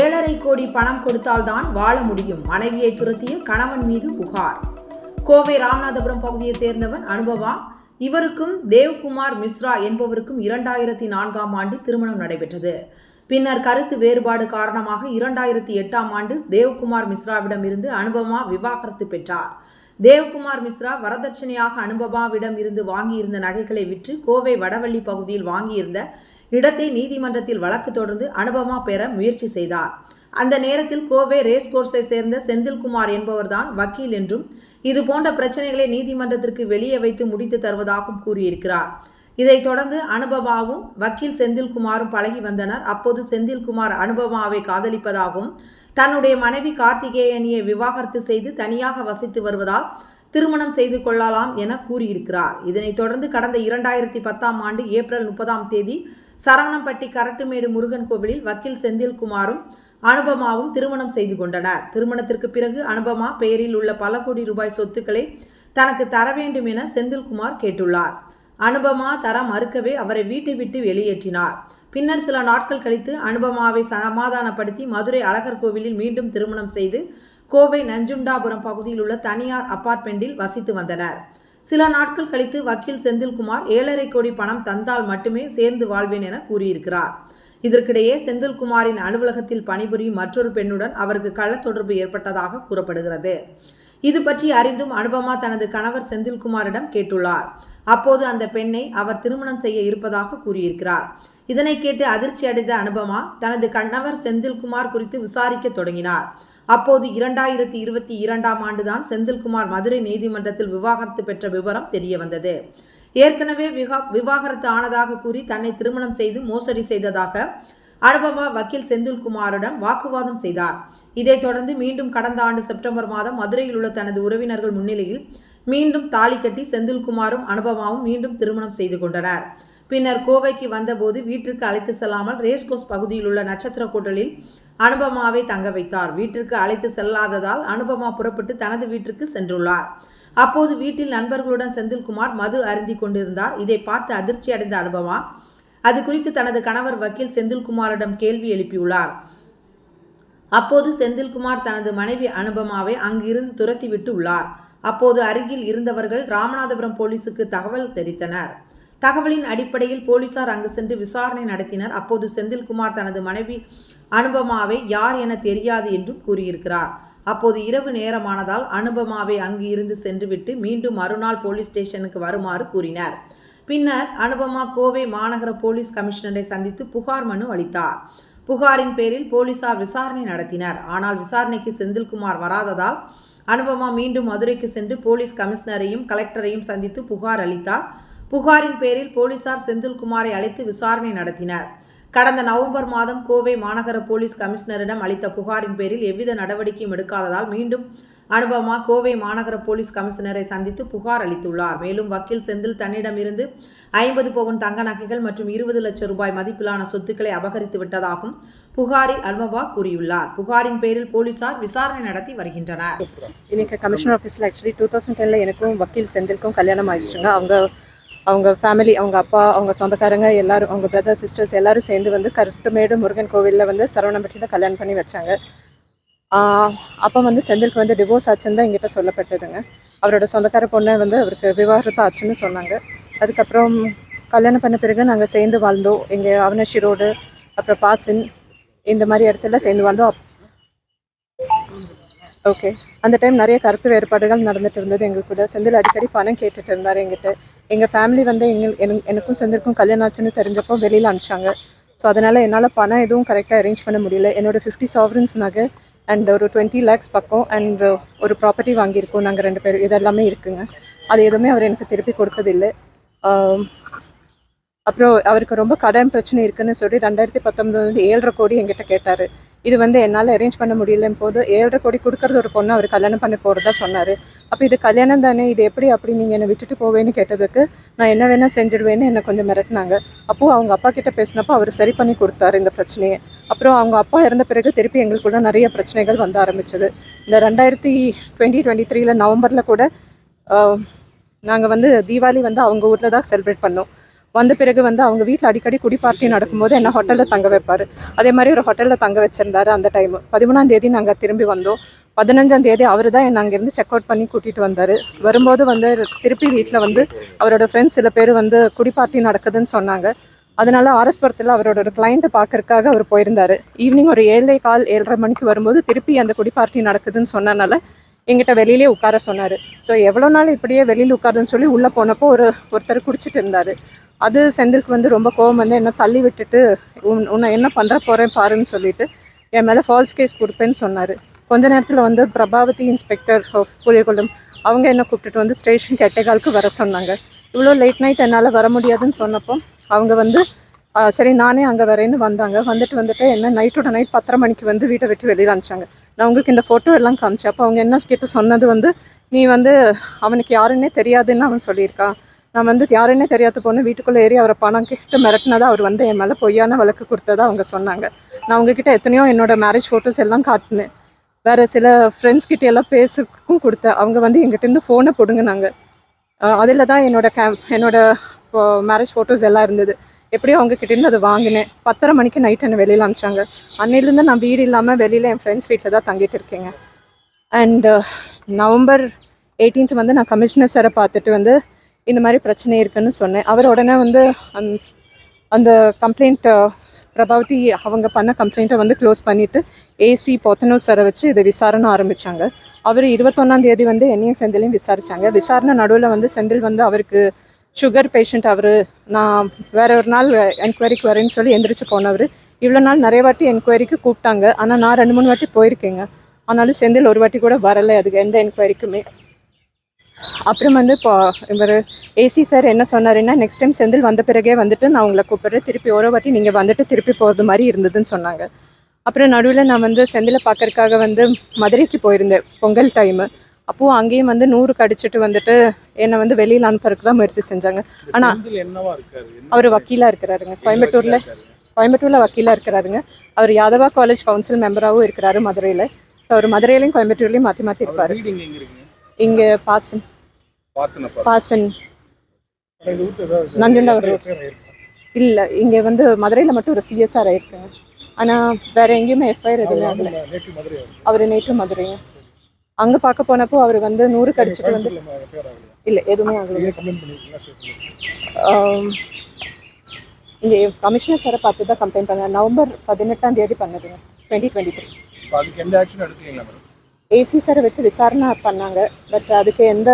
ஏழரை கோடி பணம் கொடுத்தால்தான் வாழ முடியும். மனைவியை துரத்திய கணவன் மீது புகார். கோவை ராமநாதபுரம் பகுதியை சேர்ந்தவன் அனுபவா. இவருக்கும் தேவ்குமார் மிஸ்ரா என்பவருக்கும் இரண்டாயிரத்தி நான்காம் ஆண்டு திருமணம் நடைபெற்றது. பின்னர் கருத்து வேறுபாடு காரணமாக இரண்டாயிரத்தி எட்டாம் ஆண்டு தேவ்குமார் மிஸ்ராவிடம் இருந்து அனுபமா விவாகரத்து பெற்றார். தேவ்குமார் மிஸ்ரா வரதட்சணையாக அனுபமாவிடம் இருந்து வாங்கியிருந்த நகைகளை விற்று கோவை வடவள்ளி பகுதியில் வாங்கியிருந்த இடத்தை நீதிமன்றத்தில் வழக்கு தொடர்ந்து அனுபவமாக பெற முயற்சி செய்தார். அந்த நேரத்தில் கோவை ரேஸ் கோர்ஸை சேர்ந்த செந்தில்குமார் என்பவர்தான் வக்கீல் என்றும் இது போன்ற பிரச்சனைகளை நீதிமன்றத்திற்கு வெளியே வைத்து முடித்து தருவதாகவும் கூறியிருக்கிறார். இதைத் தொடர்ந்து அனுபவாவும் வக்கீல் செந்தில்குமாரும் பழகி வந்தனர். அப்போது செந்தில்குமார் அனுபவாவை காதலிப்பதாகவும் தன்னுடைய மனைவி கார்த்திகேயனியை விவாகரத்து செய்து தனியாக வசித்து வருவதால் திருமணம் செய்து கொள்ளலாம் என கூறியிருக்கிறார். இதனைத் தொடர்ந்து கடந்த இரண்டாயிரத்தி பத்தாம் ஆண்டு ஏப்ரல் முப்பதாம் தேதி சரவணம்பட்டி கரட்டுமேடு முருகன் கோவிலில் வக்கீல் செந்தில்குமாரும் அனுபமாவும் திருமணம் செய்து கொண்டனர். திருமணத்திற்கு பிறகு அனுபமா பெயரில் உள்ள பல கோடி ரூபாய் சொத்துக்களை தனக்கு தர வேண்டும் என செந்தில்குமார் கேட்டுள்ளார். அனுபமா தர மறுக்கவே அவரை வீட்டை விட்டு வெளியேற்றினார். பின்னர் சில நாட்கள் கழித்து அனுபமாவை சமாதானப்படுத்தி மதுரை அழகர் கோவிலில் மீண்டும் திருமணம் செய்து கோவை நஞ்சுண்டாபுரம் பகுதியில் உள்ள தனியார் அபார்ட்மெண்டில் வசித்து வந்தனர். சில நாட்கள் கழித்து வக்கீல் செந்தில்குமார் ஏழரை கோடி பணம் தந்தால் மட்டுமே சேர்ந்து வாழ்வேன் என கூறியிருக்கிறார். இதற்கிடையே செந்தில்குமாரின் அலுவலகத்தில் பணிபுரியும் மற்றொரு பெண்ணுடன் அவருக்கு கள்ளத் தொடர்பு ஏற்பட்டதாக கூறப்படுகிறது. இது பற்றி அறிந்தும் அனுபமா தனது கணவர் செந்தில்குமாரிடம் கேட்டுள்ளார். அப்போது அந்த பெண்ணை அவர் திருமணம் செய்ய இருப்பதாக கூறியிருக்கிறார். இதனை கேட்டு அதிர்ச்சி அடைந்த அனுபமா தனது கணவர் செந்தில்குமார் குறித்து விசாரிக்க தொடங்கினார். அப்போது இரண்டாயிரத்தி இருபத்தி இரண்டாம் ஆண்டுதான் செந்தில்குமார் மதுரை நீதிமன்றத்தில் விவாகரத்து பெற்ற விவரம் தெரிய வந்தது ஏற்கனவே விவாகரத்து ஆனதாக கூறி தன்னை திருமணம் செய்து மோசடி செய்ததாக அனுபவா வக்கீல் செந்தில்குமாரிடம் வாக்குவாதம் செய்தார். இதைத் தொடர்ந்து மீண்டும் கடந்த ஆண்டு செப்டம்பர் மாதம் மதுரையில் உள்ள தனது உறவினர்கள் முன்னிலையில் மீண்டும் தாலி கட்டி செந்தில்குமாரும் அனுபவாவும் மீண்டும் திருமணம் செய்து கொண்டனர். பின்னர் கோவைக்கு வந்தபோது வீட்டிற்கு அழைத்து செல்லாமல் ரேஸ்கோஸ் பகுதியில் உள்ள நட்சத்திர ஹோட்டலில் அனுபமாவை தங்க வைத்தார். வீட்டிற்கு அழைத்து செல்லாததால் அனுபமா புறப்பட்டு தனது வீட்டிற்கு சென்றுள்ளார். அப்போது வீட்டில் நண்பர்களுடன் செந்தில்குமார் மது அருந்தி கொண்டிருந்தார். இதை பார்த்து அதிர்ச்சி அடைந்த அனுபமா அது குறித்து தனது கணவர் வக்கீல் செந்தில்குமாரிடம் கேள்வி எழுப்பியுள்ளார். அப்போது செந்தில்குமார் தனது மனைவி அனுபமாவை அங்கிருந்து துரத்தி விட்டு உள்ளார். அப்போது அருகில் இருந்தவர்கள் ராமநாதபுரம் போலீசுக்கு தகவல் தெரிவித்தனர். தகவலின் அடிப்படையில் போலீசார் அங்கு சென்று விசாரணை நடத்தினர். அப்போது செந்தில்குமார் தனது மனைவி அனுபமாவை யார் என தெரியாது என்றும் கூறியிருக்கிறார். அப்போது இரவு நேரமானதால் அனுபமாவை அங்கு இருந்து சென்றுவிட்டு மீண்டும் மறுநாள் போலீஸ் ஸ்டேஷனுக்கு வருமாறு கூறினார். பின்னர் அனுபமா கோவை மாநகர போலீஸ் கமிஷனரை சந்தித்து புகார் மனு அளித்தார். புகாரின் பேரில் போலீசார் விசாரணை நடத்தினர். ஆனால் விசாரணைக்கு செந்தில்குமார் வராததால் அனுபமா மீண்டும் மதுரைக்கு சென்று போலீஸ் கமிஷனரையும் கலெக்டரையும் சந்தித்து புகார் அளித்தார். புகாரின் பேரில் போலீசார் செந்தில்குமாரை அழைத்து விசாரணை நடத்தினர். கடந்த நவம்பர் மாதம் கோவை மாநகர போலீஸ் கமிஷனரிடம் அளித்த புகாரின் பேரில் எவ்வித நடவடிக்கையும் எடுக்காததால் மீண்டும் அனுபவமா கோவை மாநகர போலீஸ் கமிஷனரை சந்தித்து புகார் அளித்துள்ளார். மேலும் வக்கீல் செந்தில் தன்னிடமிருந்து ஐம்பது பவுன் தங்க நகைகள் மற்றும் இருபது லட்சம் ரூபாய் மதிப்பிலான சொத்துக்களை அபகரித்து விட்டதாகவும் புகாரில் அனுபவா கூறியுள்ளார். புகாரின் பேரில் போலீசார் விசாரணை நடத்தி வருகின்றனர். இன்னைக்கு கமிஷனர் ஆஃபீஸில் ஆக்சுவலி டூ தௌசண்ட் டெனில் எனக்கும் வக்கீல் செந்திலுக்கும் கல்யாணம் ஆயிடுச்சுங்க. அவங்க அவங்க ஃபேமிலி அவங்க அப்பா அவங்க சொந்தக்காரங்க எல்லாரும் அவங்க பிரதர் சிஸ்டர்ஸ் எல்லாரும் சேர்ந்து வந்து கருட்டுமேடு முருகன் கோவிலில் வந்து சரவணம்பட்டியில் கல்யாணம் பண்ணி வச்சாங்க. அப்போ வந்து செந்திலுக்கு வந்து டிவோர்ஸ் ஆச்சுன்னு தான் எங்கிட்ட சொல்லப்பட்டதுங்க. அவரோட சொந்தக்கார பொண்ணை வந்து அவருக்கு விவாகரத்து ஆச்சுன்னு சொன்னாங்க. அதுக்கப்புறம் கல்யாணம் பண்ண பிறகு நாங்கள் சேர்ந்து வாழ்ந்தோம். இங்கே அவனஷி ரோடு அப்புறம் பாசின் இந்த மாதிரி இடத்துல சேர்ந்து வாழ்ந்தோம். அப்- ஓகே அந்த டைம் நிறைய கருத்து வேறுபாடுகள் நடந்துட்டு இருந்தது எங்களுக்கு கூட. செந்தில் அடிக்கடி பணம் கேட்டுட்டு இருந்தார் எங்கிட்ட எங்கள் ஃபேமிலி வந்து எங்கள் எனக்கும் செந்திலுக்கும் கல்யாணம் ஆச்சுன்னு தெரிஞ்சப்போ வெளியில் அனுப்பிச்சாங்க. ஸோ அதனால் என்னால் பணம் எதுவும் கரெக்டாக அரேஞ்ச் பண்ண முடியல. என்னோட ஃபிஃப்டி சாவரன்ஸ் நகை அண்ட் ஒரு டுவெண்ட்டி லேக்ஸ் பக்கம் அண்ட் ஒரு ப்ராப்பர்ட்டி வாங்கியிருக்கோம். நாங்கள் ரெண்டு பேரும். இதெல்லாமே இருக்குங்க. அது எதுவுமே அவர் எனக்கு திருப்பி கொடுத்ததில்லை. அப்புறம் அவருக்கு ரொம்ப கடன் பிரச்சனை இருக்குன்னு சொல்லி ரெண்டாயிரத்தி பத்தொம்பது ஏழரை கோடி எங்கிட்ட கேட்டார். இது வந்து என்னால் அரேஞ்ச் பண்ண முடியலன்னு போது ஏழரை கோடி கொடுக்கறது ஒரு பொண்ணு அவர் கல்யாணம் பண்ண போகிறதா சொன்னார். அப்போ இது கல்யாணம் தானே இது எப்படி அப்படி நீங்கள் என்னை விட்டுட்டு போவேன்னு கேட்டதுக்கு நான் என்ன வேணால் செஞ்சிடுவேன்னு என்னை கொஞ்சம் மிரட்டினாங்க. அப்போது அவங்க அப்பா கிட்ட பேசினப்போ அவர் சரி பண்ணி கொடுத்தாரு இந்த பிரச்சனையை. அப்புறம் அவங்க அப்பா இறந்த பிறகு திருப்பி எங்களுக்குள்ள நிறைய பிரச்சனைகள் வந்து ஆரம்பிச்சது. இந்த ரெண்டாயிரத்தி டுவெண்ட்டி டுவெண்ட்டி த்ரீல நவம்பரில் கூட நாங்கள் வந்து தீபாவளி வந்து அவங்க ஊரில் தான் செலிப்ரேட் பண்ணோம். வந்த பிறகு வந்து அவங்க வீட்டில் அடிக்கடி குடி பார்ட்டி நடக்கும்போது என்ன ஹோட்டலில் தங்க வைப்பார். அதே மாதிரி ஒரு ஹோட்டலில் தங்க வச்சுருந்தாரு அந்த டைம் பதிமூணாம் தேதி நாங்கள் திரும்பி வந்தோம். பதினஞ்சாம் தேதி அவர் தான் என்னை அங்கேருந்து செக் அவுட் பண்ணி கூட்டிகிட்டு வந்தார். வரும்போது வந்து திருப்பி வீட்டில் வந்து அவரோட ஃப்ரெண்ட்ஸ் சில பேர் வந்து குடி பார்ட்டி நடக்குதுன்னு சொன்னாங்க. அதனால் ஆரஸ்புரத்தில் அவரோட ஒரு கிளைண்ட்டை பார்க்கறதுக்காக அவர் போயிருந்தார். ஈவினிங் ஒரு ஏழை கால் ஏழரை மணிக்கு வரும்போது திருப்பி அந்த குடி பார்ட்டி நடக்குதுன்னு சொன்னனால எங்கிட்ட வெளியிலே உட்கார சொன்னார். ஸோ எவ்வளோ நாள் இப்படியே வெளியில் உட்காருன்னு சொல்லி உள்ளே போனப்போ ஒரு ஒருத்தர் குடிச்சிட்டு இருந்தார். அது செந்திலுக்கு வந்து ரொம்ப கோவம் வந்து என்ன தள்ளி விட்டுட்டு உன் உன்னை என்ன பண்ணுற போகிறேன் பாருன்னு சொல்லிட்டு என் மேலே ஃபால்ஸ் கேஸ் கொடுப்பேன்னு சொன்னார். கொஞ்ச நேரத்தில் வந்து பிரபாவதி இன்ஸ்பெக்டர் ஆஃப் புலியகுளம் அவங்க என்ன கூப்பிட்டுட்டு வந்து ஸ்டேஷன் கெட்டைகாலுக்கு வர சொன்னாங்க. இவ்வளோ லேட் நைட் என்னால் வர முடியாதுன்னு சொன்னப்போ அவங்க வந்து சரி நானே அங்கே வரேன்னு வந்தாங்க. வந்துட்டு வந்துட்டு என்ன நைட்டோட நைட் பத்தரை மணிக்கு வந்து வீட்டை விட்டு வெளியில் அனுப்பிச்சாங்க. நான் உங்களுக்கு இந்த ஃபோட்டோ எல்லாம் காமிச்சேன். அப்போ அவங்க என்ன கிட்ட சொன்னது வந்து நீ வந்து அவனுக்கு யாருன்னே தெரியாதுன்னு அவன் சொல்லியிருக்கான் நான் வந்து யாருன்னே தெரியாத பொண்ணு வீட்டுக்குள்ளே ஏறி அவரை பணம் கேட்டு மிரட்டினதா அவர் வந்து என் மேலே பொய்யான வழக்கு கொடுத்ததா அவங்க சொன்னாங்க. நான் உங்ககிட்ட எத்தனையோ என்னோடய மேரேஜ் ஃபோட்டோஸ் எல்லாம் காட்டினேன். வேறு சில ஃப்ரெண்ட்ஸ் கிட்ட எல்லாம் பேசுக்கும் கொடுத்தேன். அவங்க வந்து எங்கிட்டேருந்து ஃபோனை பிடுங்கினாங்க. அதில் தான் என்னோட கேம் என்னோட மேரேஜ் ஃபோட்டோஸ் எல்லாம் இருந்தது. எப்படியோ அவங்க கிட்டேருந்து அதை வாங்கினேன். பத்தரை மணிக்கு நைட் என்னை வெளியில் அனுப்பிச்சாங்க. அன்னையிலேருந்து நான் வீடு இல்லாமல் வெளியில் என் ஃப்ரெண்ட்ஸ் வீட்டில் தான் தங்கிட்டு இருக்கேங்க. அண்டு uh, நவம்பர் 18th வந்து நான் கமிஷனர் சாரை பார்த்துட்டு வந்து இந்த மாதிரி பிரச்சனை இருக்குன்னு சொன்னேன். அவர் உடனே வந்து அந் அந்த கம்ப்ளைண்ட் uh, பிரபாவதி அவங்க பண்ண கம்ப்ளைண்ட்டை வந்து க்ளோஸ் பண்ணிவிட்டு ஏசி பொத்தனூர் சாரை வச்சு இதை விசாரணை ஆரம்பித்தாங்க அவர் இருபத்தொன்னாந்தேதி வந்து என்னையும் செந்திலையும் விசாரிச்சாங்க. விசாரணை நடுவில் வந்து செந்தில் வந்து அவருக்கு சுகர் பேஷண்ட் அவர். நான் வேற ஒரு நாள் என்கொயரிக்கு வரேன்னு சொல்லி எந்திரிச்சு போனவர். இவ்வளோ நாள் நிறைய வாட்டி என்கொயரிக்கு கூப்பிட்டாங்க. ஆனால் நான் ரெண்டு மூணு வாட்டி போயிருக்கேங்க. ஆனாலும் செந்தில் ஒரு வாட்டி கூட வரலை. அதுக்கு எந்த என்கொயரிக்குமே அப்புறம் வந்து இப்போ இவர் ஏசி சார் என்ன சொன்னாருன்னா நெக்ஸ்ட் டைம் செந்தில் வந்த பிறகே வந்துட்டு நான் உங்களை கூப்பிட்றேன். திருப்பி ஒரு வாட்டி நீங்கள் வந்துட்டு திருப்பி போகிறது மாதிரி இருந்ததுன்னு சொன்னாங்க. அப்புறம் நடுவில் நான் வந்து செந்திலை பார்க்கறதுக்காக வந்து மதுரைக்கு போயிருந்தேன். பொங்கல் டைமு அப்போது அங்கேயும் வந்து நூறு கடிச்சிட்டு வந்துட்டு என்னை வந்து வெளியில் அனுப்புறதுக்கு தான் முயற்சி செஞ்சாங்க. ஆனா- செந்தில் என்னவா இருக்காரு? என்ன அவர் வக்கீலாக இருக்கிறாருங்க. கோயம்புத்தூரில்? கோயம்புத்தூரில் வக்கீலாக இருக்கிறாருங்க. அவர் யாதவா காலேஜ் கவுன்சில் மெம்பராகவும் இருக்கிறாரு மதுரையில். ஸோ அவர் மதுரையிலையும் கோயம்புத்தூர்லையும் மாற்றி மாற்றி இருப்பார். இங்க பாசன். பாசன் நஞ்சண்டவர் இல்லை இங்கே வந்து மதுரையில் மட்டும் ஒரு சிஎஸ்ஆர் ஆயிருக்குங்க ஆனால் வேற எங்கேயுமே எஃப்ஐஆர் எதுவுமே ஆகல. அவர் நேற்று மதுரைங்க. அங்கே பார்க்க போனப்போ அவர் வந்து நூறு கடிச்சிட்டு வந்து இல்லை எதுவுமே இங்கே கமிஷனர் சாரை பார்த்து தான் கம்ப்ளைண்ட் பண்ணேன் நவம்பர் பதினெட்டாம் தேதி பண்ணதுங்க டுவெண்ட்டி டுவெண்ட்டி த்ரீ ஏசி சாரை வச்சு விசாரணை பண்ணாங்க. பட் அதுக்கு எந்த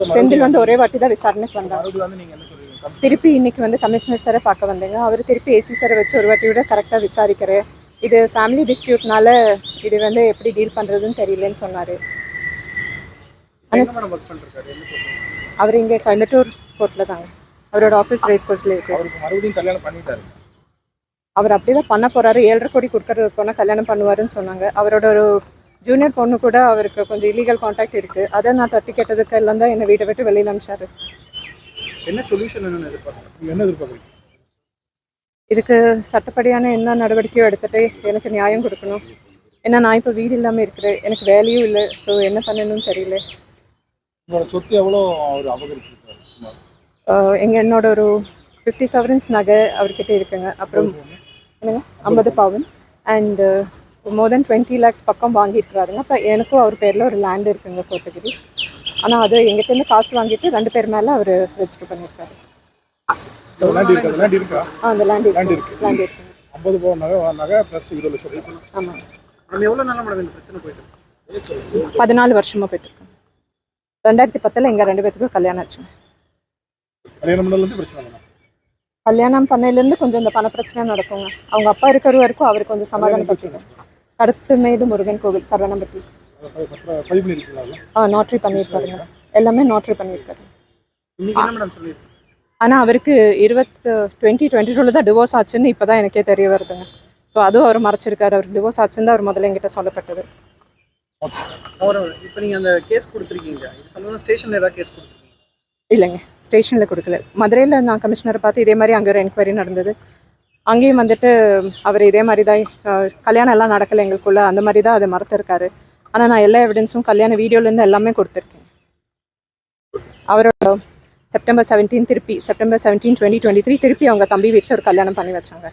செந்தில் வந்து ஒரே வாட்டி தான் சொல்றீங்க? Complaint திருப்பி இன்னைக்கு வந்து கமிஷனர் சாரை பார்க்க வந்தேங்க. அவர் திருப்பி ஏசி சாரை வச்சு ஒரு வாட்டி விட கரெக்டாக விசாரிக்கிறேன் இது ஃபேமிலி டிஸ்பியூட்னால இது வந்து எப்படி டீல் பண்ணுறதுன்னு தெரியலன்னு சொன்னார்? அவர் இங்கே கோயம்புத்தூர் கோர்ட்டில் தாங்க. அவரோட ஆஃபீஸ் ரேஸ் கோர்ஸில் இருக்கு. அவருக்கு மறுபடியும் கல்யாணம் பண்ணிட்டாரு. அவர் அப்படி தான் பண்ண போறாரு. ஏழரை கோடி கொடுக்கறது போனால் கல்யாணம் பண்ணுவாருன்னு சொன்னாங்க. அவரோட ஒரு ஜூனியர் பொண்ணு கூட அவருக்கு கொஞ்சம் இல்லீகல் காண்டாக்ட் இருக்கு. அதை நான் தட்டி கேட்டதுக்கு எல்லாம் தான் என்னை வீட்டை விட்டு வெளியில் அனுப்பிச்சாரு. என்ன சொல்யூஷன் எதிர்பார்க்குறீங்க? என்ன எதிர்பார்க்குறீங்க? இதுக்கு சட்டப்படியான என்ன நடவடிக்கையோ எடுத்துட்டு எனக்கு நியாயம் கொடுக்கணும். ஏன்னா நான் இப்போ வீடு இல்லாமல் இருக்கிறேன். எனக்கு வேலையும் இல்லை. ஸோ என்ன பண்ணணும்னு தெரியல. சொத்து எவ்வளோ அவர் அபகரிச்சிருக்காரு? சுமார் ஆஹ் எங்க என்னோட ஒரு ஃபிஃப்டி செவரன்ஸ் நகை அவர்கிட்ட இருக்குங்க. அப்புறம் என்னங்க? ஐம்பது பவுன். And more then twenty lakhs பக்கம் வாங்கியிருக்கிறாருங்க. அப்போ எனக்கும் அவர் பேரில் ஒரு லேண்ட் இருக்குங்க கோத்தகிரி ஆனால் அது எங்கிட்டேருந்து காசு வாங்கிட்டு ரெண்டு பேர் மேலே அவர் ரெஜிஸ்டர் பண்ணியிருக்காரு. லேண்ட் இருக்கா லேண்ட் இருக்கா? ஆ அந்த லேண்ட் Land இருக்கு. இருக்கு. லேண்ட் இருக்குங்க ஐம்பது பவுன் நகை நகை ப்ளஸ் இருபது லட்சம் ரூபாய் ஆமாம் நம்ம எவ்வளோ நாளாக மேடம் இந்த பிரச்சனை போயிட்டு இருக்கு? பதினாலு வருஷமாக போயிட்டுருக்கேன் ரெண்டாயிரத்தி பத்தில் எங்கள் ரெண்டு பேத்துக்கும் கல்யாணம் ஆச்சுங்க கல்யாணம் பண்ணதுலேருந்து பிரச்சனை கல்யாணம் பண்ணையிலேருந்து கொஞ்சம் இந்த பண பிரச்சனை நடக்குங்க. அவங்க அப்பா இருக்கிற வரைக்கும் அவர் கொஞ்சம் சமாதானப்படுத்திங்க கருத்துமேடு முருகன் கோவில் சரவணம்பட்டி ஆ நாட்ரி பண்ணியிருக்காருங்க. எல்லாமே நாட்ரி பண்ணியிருக்காரு. ஆனால் அவருக்கு இருபத்து டுவெண்ட்டி டுவெண்ட்டி டூவில் தான் டிவோர்ஸ் ஆச்சுன்னு இப்போ தான் எனக்கே தெரிய வருதுங்க. ஸோ அதுவும் அவர் மறைச்சிருக்காரு. அவருக்கு டிவோர்ஸ் ஆச்சுன்னு தான் அவர் முதல்ல என்கிட்ட சொல்லப்பட்டது. அவர் இப்போ நீங்கள் அந்த கேஸ் கொடுத்துருக்கீங்க. இது ஸ்டேஷனில் ஏதாவது கேஸ் கொடுத்துருக்கீங்க இல்லைங்க. ஸ்டேஷனில் கொடுக்கல. மதுரையில் நான் கமிஷனரை பார்த்து இதே மாதிரி அங்கே ஒரு என்கொயரி நடந்தது. அங்கேயும் வந்துட்டு அவர் இதே மாதிரி தான் கல்யாணம் எல்லாம் நடக்கலை எங்களுக்குள்ள. அந்த மாதிரி தான் அதை மறந்துருக்காரு ஆனால் நான் எல்லா எவிடன்ஸும் கல்யாண வீடியோலேருந்து எல்லாமே கொடுத்துருக்கேன். அவரோட செப்டம்பர் செவன்டீன் திருப்பி September seventeen twenty twenty three திருப்பி அவங்க தம்பி வீட்டில் ஒரு கல்யாணம் பண்ணி வச்சாங்க.